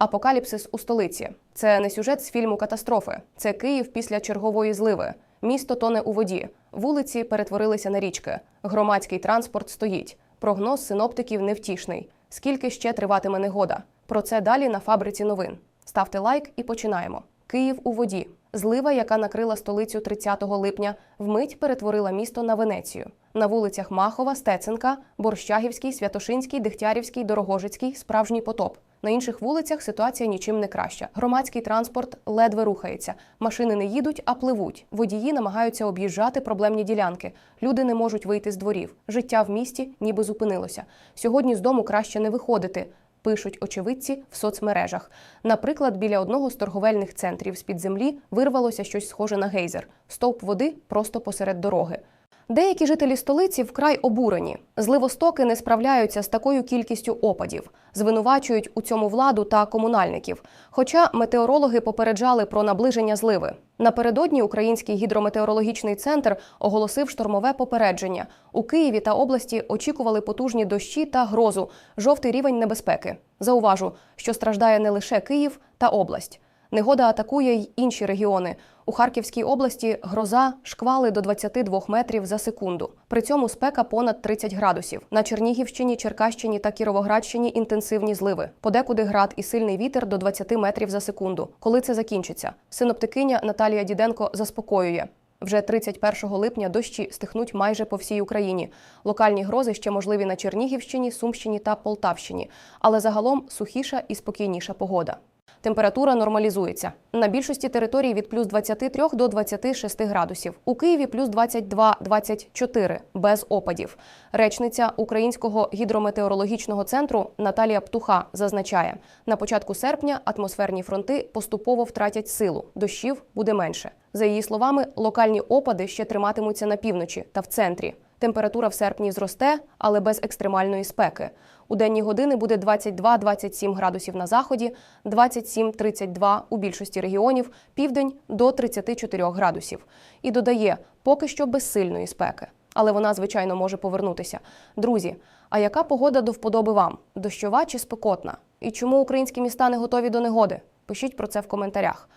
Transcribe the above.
Апокаліпсис у столиці. Це не сюжет з фільму Катастрофи. Це Київ після чергової зливи. Місто тоне у воді. Вулиці перетворилися на річки. Громадський транспорт стоїть. Прогноз синоптиків невтішний. Скільки ще триватиме негода? Про це далі на фабриці новин. Ставте лайк і починаємо. Київ у воді. Злива, яка накрила столицю 30 липня, вмить перетворила місто на Венецію. На вулицях Махова, Стеценка, Борщагівський, Святошинський, Дегтярівський, Дорогожицький справжній потоп. На інших вулицях ситуація нічим не краща. Громадський транспорт ледве рухається. Машини не їдуть, а пливуть. Водії намагаються об'їжджати проблемні ділянки. Люди не можуть вийти з дворів. Життя в місті ніби зупинилося. Сьогодні з дому краще не виходити. Пишуть очевидці в соцмережах. Наприклад, біля одного з торговельних центрів з-під землі вирвалося щось схоже на гейзер. Стовп води просто посеред дороги. Деякі жителі столиці вкрай обурені. Зливостоки не справляються з такою кількістю опадів, звинувачують у цьому владу та комунальників. Хоча метеорологи попереджали про наближення зливи. Напередодні Український гідрометеорологічний центр оголосив штормове попередження. У Києві та області очікували потужні дощі та грозу, жовтий рівень небезпеки. Зауважу, що страждає не лише Київ та область. Негода атакує й інші регіони. У Харківській області гроза шквали до 22 метрів за секунду. При цьому спека понад 30 градусів. На Чернігівщині, Черкащині та Кіровоградщині інтенсивні зливи. Подекуди град і сильний вітер до 20 метрів за секунду. Коли це закінчиться? Синоптикиня Наталія Діденко заспокоює. Вже 31 липня дощі стихнуть майже по всій Україні. Локальні грози ще можливі на Чернігівщині, Сумщині та Полтавщині, але загалом сухіша і спокійніша погода. Температура нормалізується. На більшості територій від плюс 23 до 26 градусів. У Києві плюс 22-24 без опадів. Речниця Українського гідрометеорологічного центру Наталія Птуха зазначає, на початку серпня атмосферні фронти поступово втратять силу, дощів буде менше. За її словами, локальні опади ще триматимуться на півночі та в центрі. Температура в серпні зросте, але без екстремальної спеки. У денні години буде 22-27 градусів на заході, 27-32 у більшості регіонів, південь до 34 градусів. І додає, поки що без сильної спеки. Але вона, звичайно, може повернутися. Друзі, а яка погода до вподоби вам? Дощова чи спекотна? І чому українські міста не готові до негоди? Пишіть про це в коментарях.